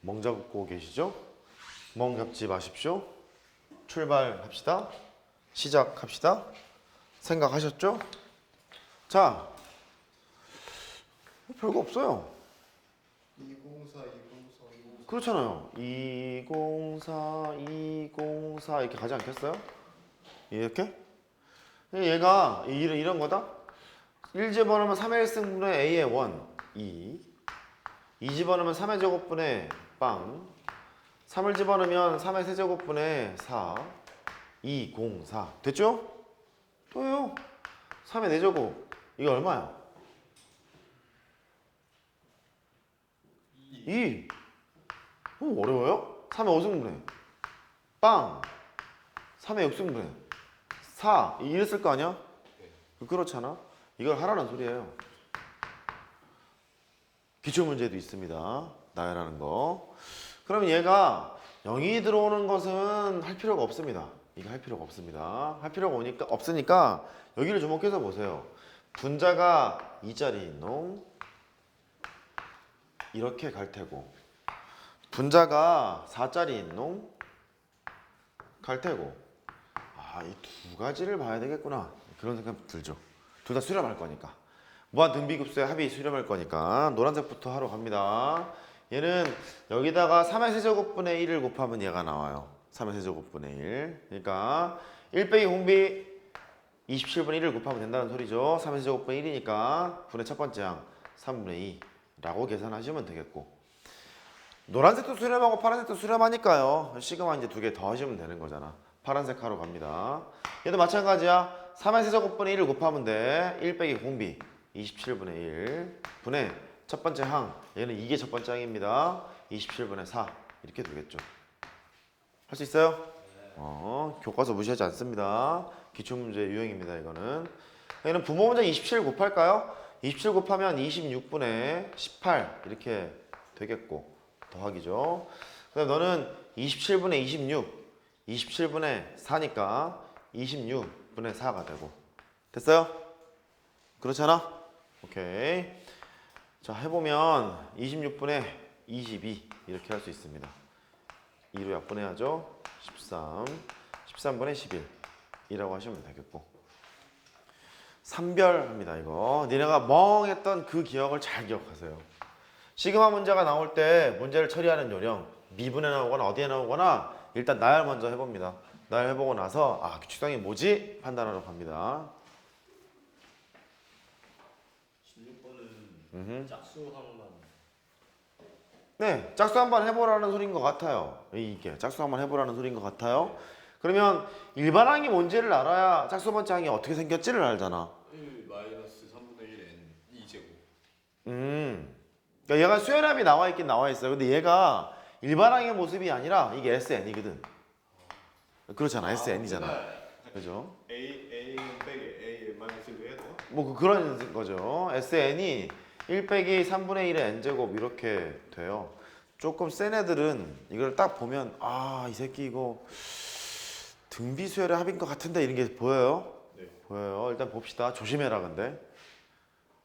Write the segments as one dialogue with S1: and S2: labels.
S1: 멍 잡고 계시죠? 멍 잡지 마십시오. 출발합시다. 시작합시다. 생각하셨죠? 자, 별거 없어요.
S2: 204, 204, 204.
S1: 그렇잖아요. 204, 204 이렇게 가지 않겠어요? 이렇게? 얘가 이런, 이런 거다? 1 집어넣으면 3의 1승분의 A의 1, 2 2 집어넣으면 3의 제곱분의 빵. 3을 집어넣으면 3의 세제곱분의 4 2, 0, 4 됐죠? 또요. 3의 4제곱. 이게 얼마야? 2 어, 어려워요? 3의 5승분해 빵. 3의 6승분해 4 이랬을 거 아니야? 그렇잖아? 이걸 하라는 소리예요. 기출문제도 있습니다 나열하는 거. 그러면 얘가 0이 들어오는 것은 할 필요가 없습니다. 이거 할 필요가 없습니다. 할 필요가 오니까 없으니까 여기를 주목해서 보세요. 분자가 2짜리인 놈 이렇게 갈 테고. 분자가 4짜리인 놈 갈 테고. 아 이 두 가지를 봐야 되겠구나. 그런 생각 들죠. 둘 다 수렴할 거니까. 무한 등비급수의 합이 수렴할 거니까 노란색부터 하러 갑니다 얘는 여기다가 3의 세제곱분의 1을 곱하면 얘가 나와요 3의 세제곱분의 1 그러니까 1 빼기 공비 27분의 1을 곱하면 된다는 소리죠 3의 세제곱분의 1이니까 분의 첫 번째 항 3분의 2라고 계산하시면 되겠고 노란색도 수렴하고 파란색도 수렴하니까요. 시그마 이제 두 개 더 하시면 되는 거잖아. 파란색 하러 갑니다. 얘도 마찬가지야. 3의 세제곱분의 1을 곱하면 돼. 1 빼기 공비 27분의 1 분의 첫 번째 항 얘는 이게 첫 번째 항입니다. 27분의 4 이렇게 되겠죠. 할 수 있어요? 어, 교과서 무시하지 않습니다. 기출문제 유형입니다. 이거는 얘는 부모 문제 27 곱할까요? 27 곱하면 26분의 18 이렇게 되겠고 더하기죠. 그 다음 너는 27분의 26, 27분의 4니까 26분의 4가 되고 됐어요? 그렇잖아? 오케이. 자 해보면 26분의 22 이렇게 할 수 있습니다. 2로 약분해야죠. 13, 13분의 11 이라고 하시면 되겠고 삼별합니다 이거. 니네가 멍했던 그 기억을 잘 기억하세요. 시그마 문제가 나올 때 문제를 처리하는 요령 미분에 나오거나 어디에 나오거나 일단 나열 먼저 해봅니다. 나열 해보고 나서 아 규칙상이 뭐지 판단하러 갑니다.
S3: 16번은 짝수항만
S1: 네, 짝수 한번 해보라는 소리인 것 같아요. 이게 짝수 한번 해보라는 소리인 것 같아요. 그러면 일반항이 뭔지를 알아야 짝수 번째 항이 어떻게 생겼지를 알잖아.
S3: 1 마이너스 3분의 1 n 2제곱
S1: 음, 그러니까 얘가 수열합이 나와 있긴 나와 있어요. 근데 얘가 일반항의 모습이 아니라 이게 SN이거든. 그렇잖아, SN이잖아. 그죠?
S3: A A는 빼기 A 마이너스 1로 해야 돼요?
S1: 뭐 그- 그런 거죠. SN이 1 빼기 3분의 1의 n제곱 이렇게 돼요. 조금 센 애들은 이걸 딱 보면 아 이 새끼 이거 등비수열의 합인 것 같은데 이런 게 보여요?
S3: 네.
S1: 보여요. 일단 봅시다. 조심해라 근데.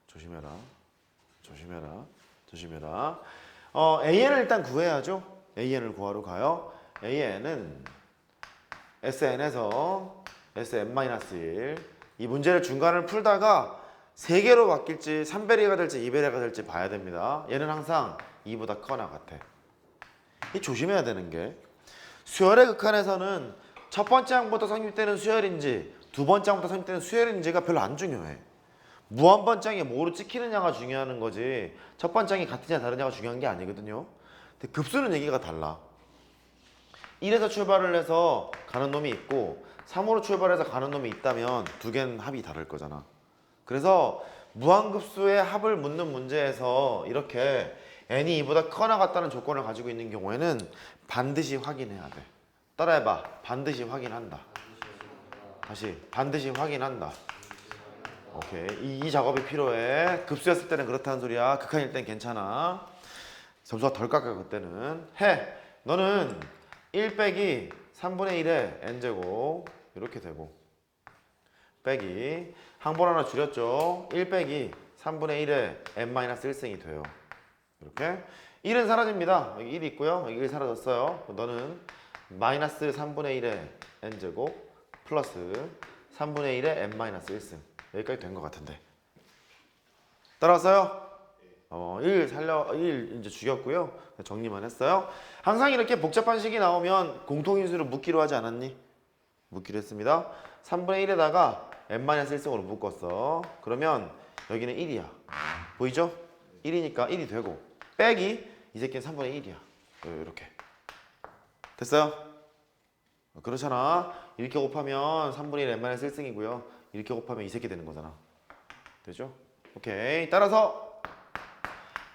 S1: 조심해라. 조심해라. 조심해라. 어, AN을 일단 구해야죠. AN을 구하러 가요. AN은 SN에서 SN-1. 이 문제를 중간을 풀다가 세 개로 바뀔지 3배리가 될지 2배리가 될지 봐야 됩니다. 얘는 항상 2보다 커나 같아. 이 조심해야 되는 게 수열의 극한에서는 첫 번째 항부터 성립되는 수열인지 두 번째 항부터 성립되는 수열인지가 별로 안 중요해. 무한 번장이 뭐로 찍히느냐가 중요한 거지 첫 번장이 같으냐 다르냐가 중요한 게 아니거든요. 근데 급수는 얘기가 달라. 1에서 출발을 해서 가는 놈이 있고 3으로 출발해서 가는 놈이 있다면 두 개는 합이 다를 거잖아. 그래서 무한급수의 합을 묻는 문제에서 이렇게 n이 2보다 커나 같다는 조건을 가지고 있는 경우에는 반드시 확인해야 돼. 따라해봐. 반드시 확인한다. 다시 반드시 확인한다. 오케이. 이, 이 작업이 필요해. 급수였을 때는 그렇다는 소리야. 극한일 땐 괜찮아. 점수가 덜 깎아 그때는. 해. 너는 1 빼기 3분의 1의 n제곱 이렇게 되고 빼기 항번 하나 줄였죠. 1 빼기 3분의 1의 n-1승이 돼요. 이렇게 1은 사라집니다. 여기 1이 있고요. 여기 1이 사라졌어요. 너는 마이너스 3분의 1의 n제곱 플러스 3분의 1의 n-1승 여기까지 된 것 같은데 따라왔어요? 어, 1 살려 1 이제 죽였고요. 정리만 했어요. 항상 이렇게 복잡한 식이 나오면 공통인수를 묻기로 하지 않았니? 묻기로 했습니다. 3분의 1에다가 n-1승으로 묶었어. 그러면 여기는 1이야. 보이죠? 1이니까 1이 되고 빼기 이 새끼는 3분의 1이야. 이렇게. 됐어요? 그렇잖아. 이렇게 곱하면 3분의 1 n-1승이고요. 이렇게 곱하면 이 새끼 되는 거잖아. 되죠? 오케이. 따라서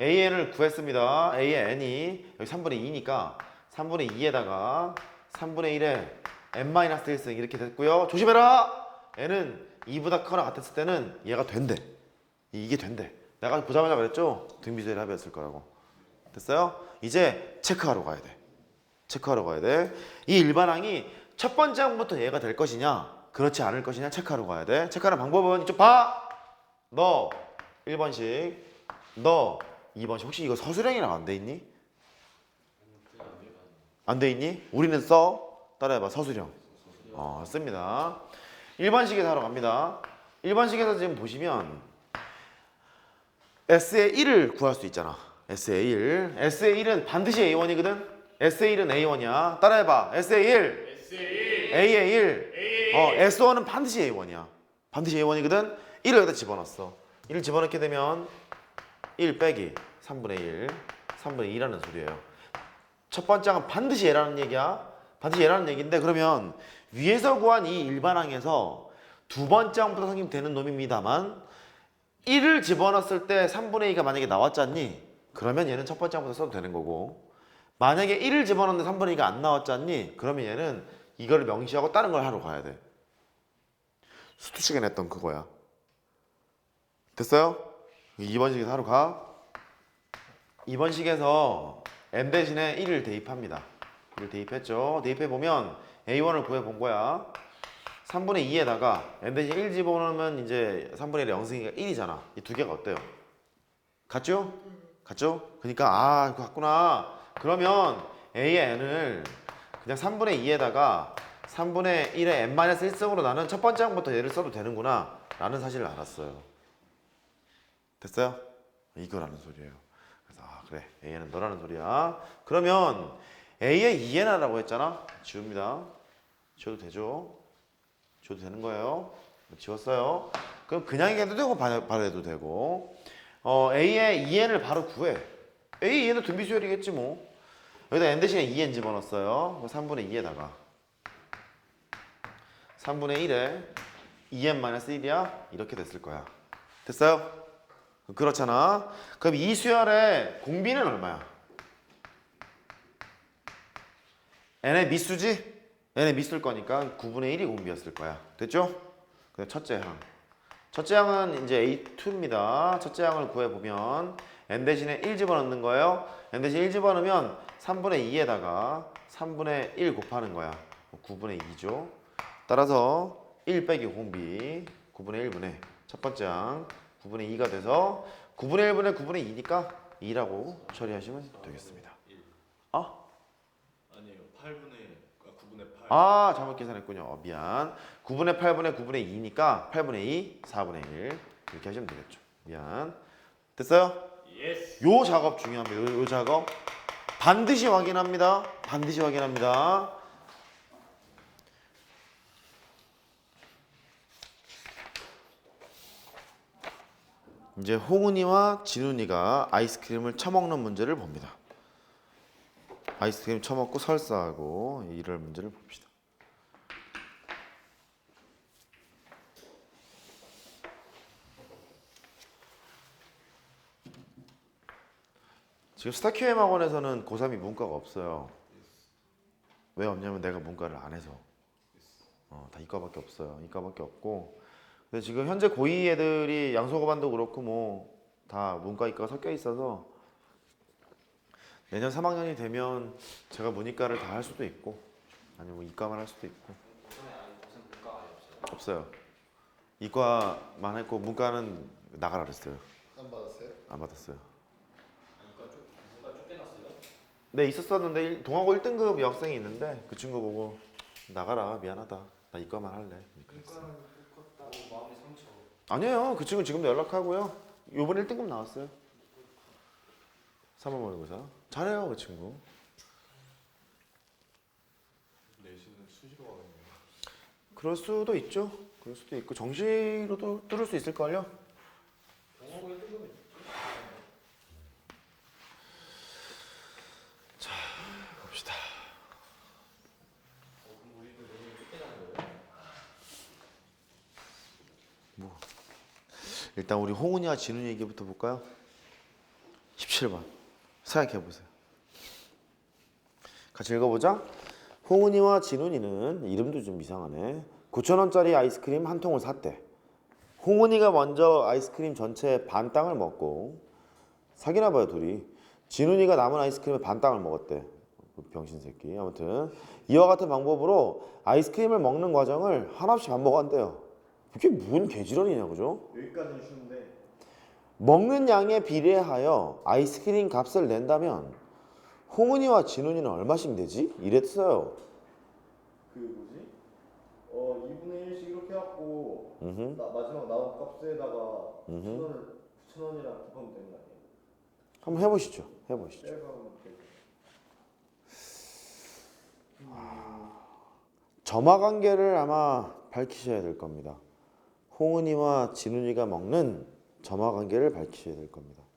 S1: AN을 구했습니다. A의 N이 여기 3분의 2니까 3분의 2에다가 3분의 1에 n-1승 이렇게 됐고요. 조심해라! N은 2보다 크거나 같았을 때는 얘가 된대. 이게 된대. 내가 보자마자 말했죠? 등비조의 합이었을 거라고. 됐어요? 이제 체크하러 가야 돼. 체크하러 가야 돼. 이 일반항이 첫 번째 항부터 얘가 될 것이냐, 그렇지 않을 것이냐 체크하러 가야 돼. 체크하는 방법은 이쪽 봐. 너 1번씩, 너 2번씩. 혹시 이거 서술형이랑 안 돼 있니? 안 돼 있니? 우리는 써. 따라해봐. 서술형. 어, 씁니다. 1번식에서 하러 갑니다. 1번식에서 지금 보시면 S의 1을 구할 수 있잖아. S의 1. S의 1은 반드시 A1이거든. S의 1은 A1이야. 따라해봐. S의 1. A의 1. 어, S1은 반드시 A1이야. 반드시 A1이거든. 1을 여기다 집어넣었어. 1을 집어넣게 되면 1 빼기 3분의 1. 3분의 2라는 소리예요. 첫 번째 항은 반드시 얘라는 얘기야. 반드시 얘라는 얘기인데 그러면 위에서 구한 이 일반항에서 두 번째 항부터 생기면 되는 놈입니다만 1을 집어넣었을 때 3분의 2가 만약에 나왔잖니? 그러면 얘는 첫 번째 항부터 써도 되는 거고 만약에 1을 집어넣는데 3분의 2가 안 나왔잖니? 그러면 얘는 이거를 명시하고 다른 걸 하러 가야 돼. 수투 시간에 했던 그거야. 됐어요? 2번 식에서 하러 가. 2번 식에서 n 대신에 1을 대입합니다. 1을 대입했죠. 대입해 보면 a1을 구해 본 거야. 3분의 2에다가 n 대신 1 집어넣으면 이제 3분의 1의 영승이가 1이잖아. 이 두 개가 어때요? 같죠? 같죠? 그러니까 아 이거 같구나. 그러면 a의 n을 그냥 3분의 2에다가 3분의 1의 n-1승으로 나는 첫 번째 항부터 얘를 써도 되는구나 라는 사실을 알았어요. 됐어요? 이거라는 소리예요. 그래서 아 그래 a는 너라는 소리야. 그러면 a의 2n이라고 했잖아. 지웁니다. 지워도 되죠? 지워도 되는 거예요. 지웠어요. 그럼 그냥 해도 되고 바- 바로 해도 되고 어, a의 2n을 바로 구해. a 2n은 등비수열이겠지 뭐. 여기다 n 대신에 2n 집어넣었어요. 3분의 2에다가 3분의 1에 2n-1이야? 이렇게 됐을 거야. 됐어요? 그렇잖아. 그럼 이 수열의 공비는 얼마야? n의 미수지? N의 미수일 거니까 9분의 1이 공비였을 거야. 됐죠? 그 첫째 항. 첫째 항은 이제 A2입니다. 첫째 항을 구해보면 n 대신에 1 집어넣는 거예요. n 대신 1 집어넣으면 3분의 2에다가 3분의 1 곱하는 거야. 9분의 2죠. 따라서 1 빼기 공비 9분의 1분의 첫 번째 항 9분의 2가 돼서 9분의 1분의 9분의 2니까 2라고 처리하시면 되겠습니다. 아?
S3: 아니에요. 8분의 아 9분의 8.
S1: 아 잘못 계산했군요. 어, 미안. 9분의 8분의 9분의 2니까 8분의 2, 4분의 1 이렇게 하시면 되겠죠. 미안. 됐어요?
S3: 예스.
S1: 요 작업 중요합니다. 요, 요 작업 반드시 확인합니다. 반드시 확인합니다. 이제 홍은이와 진훈이가 아이스크림을 처먹는 문제를 봅니다. 아이스크림 처먹고 설사하고 이럴 문제를 봅시다. 지금 스타QM 학원에서는 고3이 문과가 없어요. 왜 없냐면 내가 문과를 안 해서. 어, 다 이과밖에 없어요. 이과밖에 없고. 근데 지금 현재 고2 애들이 양소고반도 그렇고 뭐 다 문과 이과가 섞여 있어서 내년 3학년이 되면 제가 문이과를 다 할 수도 있고 아니면 뭐 이과만 할 수도 있고 없어요. 이과만 했고 문과는 나가라 그랬어요.
S2: 안 받았어요?
S1: 안 받았어요. 네 있었었는데 일- 동아고 1등급 여학생이 있는데 그 친구 보고 나가라 미안하다 나 이과만 할래 그랬어.
S2: 이과는 똑같다고 마음이 상처.
S1: 아니에요 그 친구 지금도 연락하고요 요번 1등급 나왔어요 3월 모의고사 잘해요 그 친구.
S3: 내신은 수시로 하겠네요.
S1: 그럴 수도 있죠. 그럴 수도 있고 정시로도 뚫을 수 있을걸요.
S2: 1등급이
S1: 봅시다. 뭐. 일단 우리 홍은이와 진훈이 얘기부터 볼까요? 17번 생각해 보세요. 같이 읽어보자. 홍은이와 진훈이는 이름도 좀 이상하네. 9천 원짜리 아이스크림 한 통을 샀대. 홍은이가 먼저 아이스크림 전체 반 땅을 먹고 사귀나 봐요 둘이. 진훈이가 남은 아이스크림의 반 땅을 먹었대. 그 병신 새끼. 아무튼 이와 같은 방법으로 아이스크림을 먹는 과정을 하나씩 반복한대요. 이게 뭔 개지런이냐 그죠?
S2: 여기까지는 쉬운데
S1: 먹는 양에 비례하여 아이스크림 값을 낸다면 홍은이와 진훈이는 얼마씩 내지? 이랬어요.
S2: 그 뭐지? 어 2분의 1씩 이렇게 해갖고
S1: 음흠.
S2: 나, 마지막 나온 값에다가
S1: 음흠.
S2: 9천 원을 9천 원이랑 곱하면 되는 거 아니에요?
S1: 한번 해보시죠. 해보시죠.
S2: 빼가면 되고.
S1: 점화 관계를 아마 밝히셔야 될 겁니다. 홍은이와 진훈이가 먹는 점화 관계를 밝히셔야 될 겁니다.